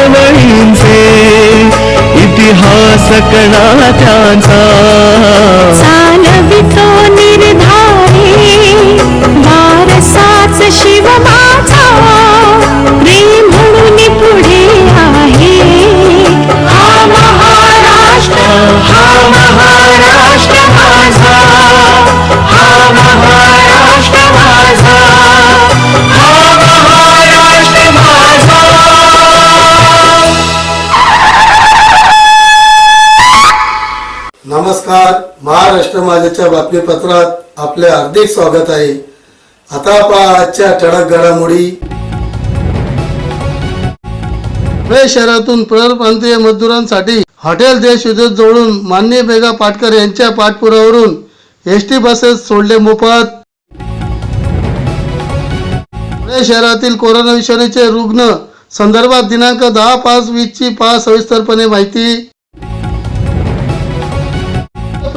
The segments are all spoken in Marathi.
चळवळींचे इतिहास कणा त्यांचा चालवितो निर्धारी वारसाच शिवमा बातमीपत्रात आपले हार्दिक स्वागत आहे. आता पहा आजच्या ठळक घडामोडी. पुणे शहरातून परप्रांतीय मजदुरांसाठी हॉटेल देश विद्युत जोडून मान्य बेगा पाटकर यांच्या पाठपुरावरून एस टी बसेस सोडले मोफत. पुणे शहरातील कोरोना विषाणूचे रुग्ण संदर्भात दिनांक दहा पाच वीस ची पहा सविस्तरपणे माहिती.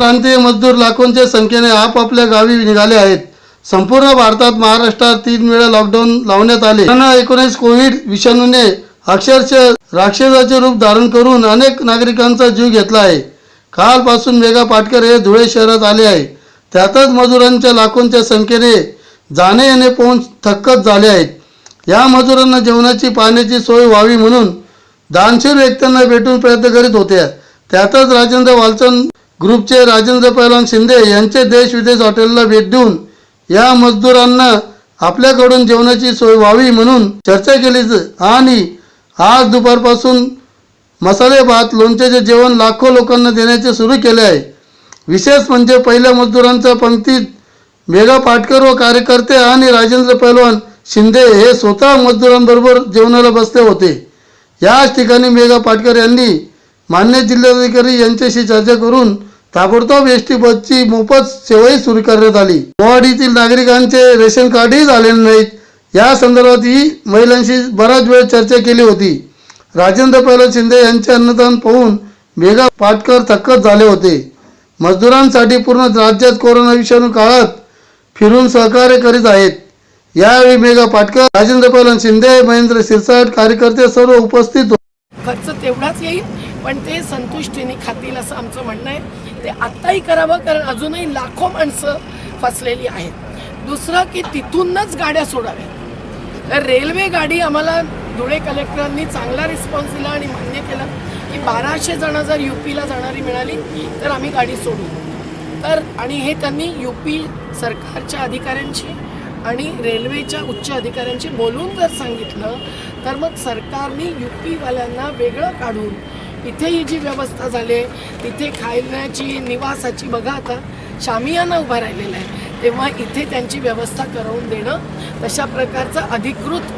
प्रांतीय मजदूर लाखोंच्या संख्येने आपापल्या गावी निघाले आहेत. संपूर्ण भारतात महाराष्ट्रात तीन वेळा लॉकडाऊन लावण्यात आले. एकोणीस कोविड विषाणूने अक्षरशः राक्षसाचे रूप धारण करून अनेक नागरिकांचा जीव घेतला आहे. कालपासून मेघा पाटकर हे धुळे शहरात आले आहे. त्यातच मजुरांच्या लाखोंच्या संख्येने जाणे येणे पाहून थक्कच झाले आहेत. या मजुरांना जेवणाची पाण्याची सोय व्हावी म्हणून दानशूर व्यक्तींना भेटून प्रयत्न करीत होत्या त्यातच राजेंद्र वालचंद ग्रुपचे राजेंद्र पैलवान शिंदे यांचे देश विदेश हॉटेलला भेट देऊन या मजदूरांना आपल्याकडून जेवणाची सोय व्हावी म्हणून चर्चा केली आणि आज दुपारपासून मसाले भात लोणच्याचे जेवण लाखो लोकांना देण्याचे सुरू केले आहे. विशेष म्हणजे पहिल्या मजदुरांच्या पंक्तीत मेघा पाटकर व कार्यकर्ते आणि राजेंद्र पैलवान शिंदे हे स्वतः मजदुरांबरोबर जेवणाला बसले होते. याच ठिकाणी मेघा पाटकर यांनी मान्य जिल्हाधिकारी यांच्याशी चर्चा करून ताबडतोब एस टी बसची मोफत सेवाही सुरू करण्यात आली. गुवाहाटीतील नागरिकांचे रेशन कार्डही झालेले नाहीत. या संदर्भातही महिलांशी बराच वेळ चर्चा केली होती. राजेंद्र प्रसाद शिंदे यांचे अन्नदान पाहून मेघा पाटकर थक्कच झाले होते. मजदुरांसाठी पूर्ण राज्यात कोरोना विषाणू काळात फिरून सहकार्य करीत आहेत. यावेळी मेघा पाटकर राजेंद्र प्रसाद शिंदे महेंद्र सिरसाट कार्यकर्ते सर्व उपस्थित होते. खर्च तेवढाच येईल पण ते संतुष्टीने खातील असं आमचं म्हणणं आहे. ते आत्ताही करावं कारण अजूनही लाखो माणसं फसलेली आहेत. दुसरं की तिथूनच गाड्या सोडाव्यात. तर रेल्वे गाडी आम्हाला धुळे कलेक्टरांनी चांगला रिस्पॉन्स दिला आणि मान्य केलं की बाराशे जणं जर यू पीला जाणारी मिळाली तर आम्ही गाडी सोडू. तर आणि हे त्यांनी यू पी सरकारच्या अधिकाऱ्यांशी आणि रेल्वेच्या उच्च अधिकाऱ्यांशी बोलून जर सांगितलं तर मग सरकारने यू पीवाल्यांना वेगळं काढून इथे ही जी व्यवस्था झाली आहे तिथे खायण्याची निवासाची बघा आता शामियाना उभा राहिलेला आहे. तेव्हा इथे त्यांची व्यवस्था करून देणं तशा प्रकारचं अधिकृत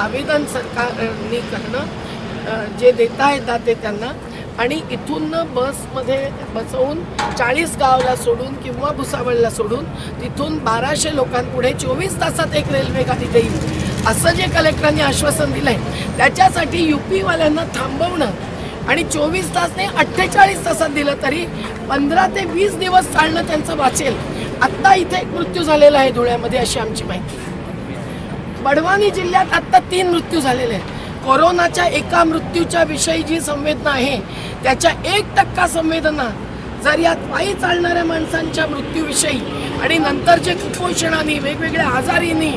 आवेदन सरकारनी करणं जे देता येतात ते त्यांना आणि इथून बसमध्ये बसवून चाळीस गावला सोडून किंवा भुसावळला सोडून तिथून बाराशे लोकांपुढे चोवीस तासात एक रेल्वे गाडी देईल असं जे कलेक्टरांनी आश्वासन दिलंय त्याच्यासाठी यू पीवाल्यांना थांबवणं आणि चोवीस तास नाही अठ्ठेचाळीस तासात दिलं तरी पंधरा ते वीस दिवस चालणं त्यांचं वाचेल. आत्ता इथे एक मृत्यू झालेला आहे धुळ्यामध्ये अशी आमची माहिती. बडवानी जिल्ह्यात आत्ता तीन मृत्यू झालेले आहेत. कोरोनाच्या एका मृत्यूच्या विषयी जी संवेदना आहे त्याच्या एक टक्का संवेदना जर या पायी चालणाऱ्या माणसांच्या मृत्यूविषयी आणि नंतर जे कुपोषणाने वेगवेगळ्या आजारीने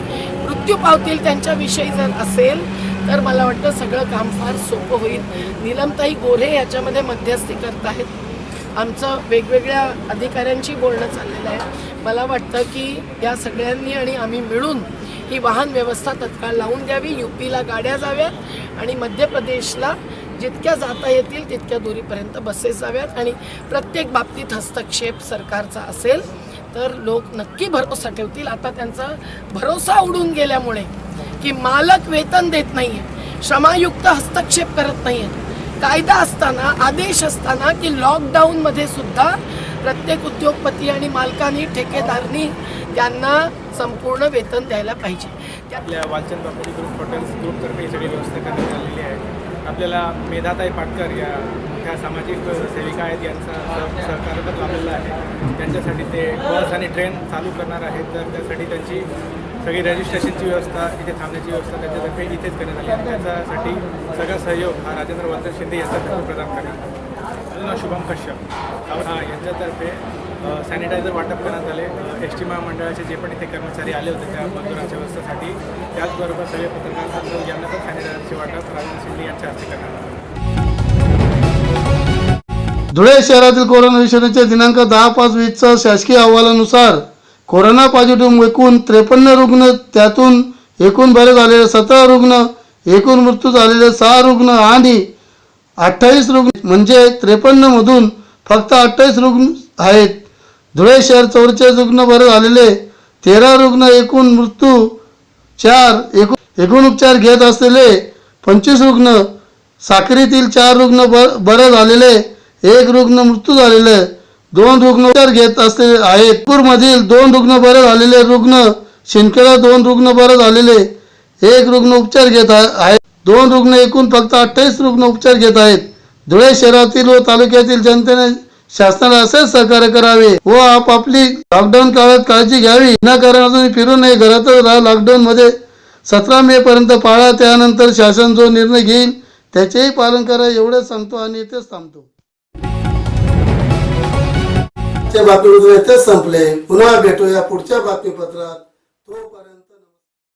मृत्यू पावतील त्यांच्याविषयी जर असेल तर मला वाटतं सगळं काम फार सोपं होईल. नीलमताई गोरे याच्यामध्ये मध्यस्थी करत आहेत. आमचं वेगवेगळ्या अधिकाऱ्यांशी बोलणं चाललेलं आहे. मला वाटतं की या सगळ्यांनी आणि आम्ही मिळून ही वाहन व्यवस्था तत्काळ लावून द्यावी. यू पीला गाड्या जाव्यात आणि मध्य प्रदेशला जितक्या जाता येतील तितक्या दुरीपर्यंत बसेस जाव्यात. आणि प्रत्येक बाबतीत हस्तक्षेप सरकारचा असेल तर लोक नक्की भरोसा ठेवतील. आता त्यांचा भरोसा उडून गेल्यामुळे की मालक वेतन देत नाही आहे श्रमायुक्त हस्तक्षेप करत नाही आहेत कायदा असताना आदेश असताना की लॉकडाऊनमध्ये सुद्धा प्रत्येक उद्योगपती आणि मालकांनी ठेकेदारनी त्यांना संपूर्ण वेतन द्यायला पाहिजे. आपल्या वालचंद बापूजी ग्रुप हॉटेल्स ग्रुपतर्फे ही सगळी व्यवस्था करण्यात आलेली आहे. आपल्याला मेधाताई पाटकर या ह्या सामाजिक सेविका आहेत यांचा सह- सहकार्य आहे. त्यांच्यासाठी ते बस आणि ट्रेन चालू करणार आहेत. तर त्यासाठी त्यांची सगळी रजिस्ट्रेशनची व्यवस्था इथे थांबण्याची व्यवस्था त्यांच्यातर्फे इथेच करण्यात आली आहे. त्याच्यासाठी सगळा सहयोग हा राजेंद्र वालचंद शिंदे यांच्यातर्फे प्रदान करण्यात आला शुभम कश्यप. हां यांच्यातर्फे सॅनिटायझर वाटप करण्यात आले. एस टी महामंडळाचे जे पण इथे कर्मचारी आले होते त्या मजुरांच्या व्यवस्थेसाठी त्याचबरोबर सगळे पत्रकार बांधव यांना पण सॅनिटायझरचे वाटप राजेंद्र शिंदे यांच्या हस्ते करण्यात आले. धुळे शहरातील कोरोना विषाणूच्या दिनांक दहा पाच वीसचा शासकीय अहवालानुसार कोरोना पॉझिटिव्ह एकूण त्रेपन्न रुग्ण त्यातून एकूण बरे झालेले सतरा रुग्ण एकूण मृत्यू झालेले सहा रुग्ण आणि अठ्ठावीस रुग्ण म्हणजे त्रेपन्नमधून फक्त अठ्ठावीस रुग्ण आहेत. धुळे शहर चौवेचाळीस रुग्ण बरे झालेले तेरा रुग्ण एकूण मृत्यू चार एकूण एकूण उपचार घेत असलेले पंचवीस रुग्ण साखरीतील चार रुग्ण ब बरे झालेले एक रुग्ण मृत्यू झालेले दोन रुग्ण उपचार घेत असलेले आहेत. नागपूरमधील दोन रुग्ण बरे झालेले रुग्ण शिंदखेडा दोन रुग्ण बरे झालेले एक रुग्ण उपचार घेत आहे. आहेत. दोन रुग्ण एकूण फक्त अठ्ठावीस रुग्ण उपचार घेत आहेत. धुळे शहरातील व तालुक्यातील जनतेने शासनाला असे सहकार्य करावे व आपापली लॉकडाऊन काळात काळजी घ्यावी. विनाकारण अजून फिरू नये घरातच राहा. लॉकडाऊन मध्ये सतरा मे पर्यंत पाळा. त्यानंतर शासन जो निर्णय घेईल त्याचेही पालन करा. एवढंच सांगतो आणि इथेच थांबतो. बातमीपत्र इथेच संपले पुन्हा भेटूया पुढच्या बातमीपत्रात तोपर्यंत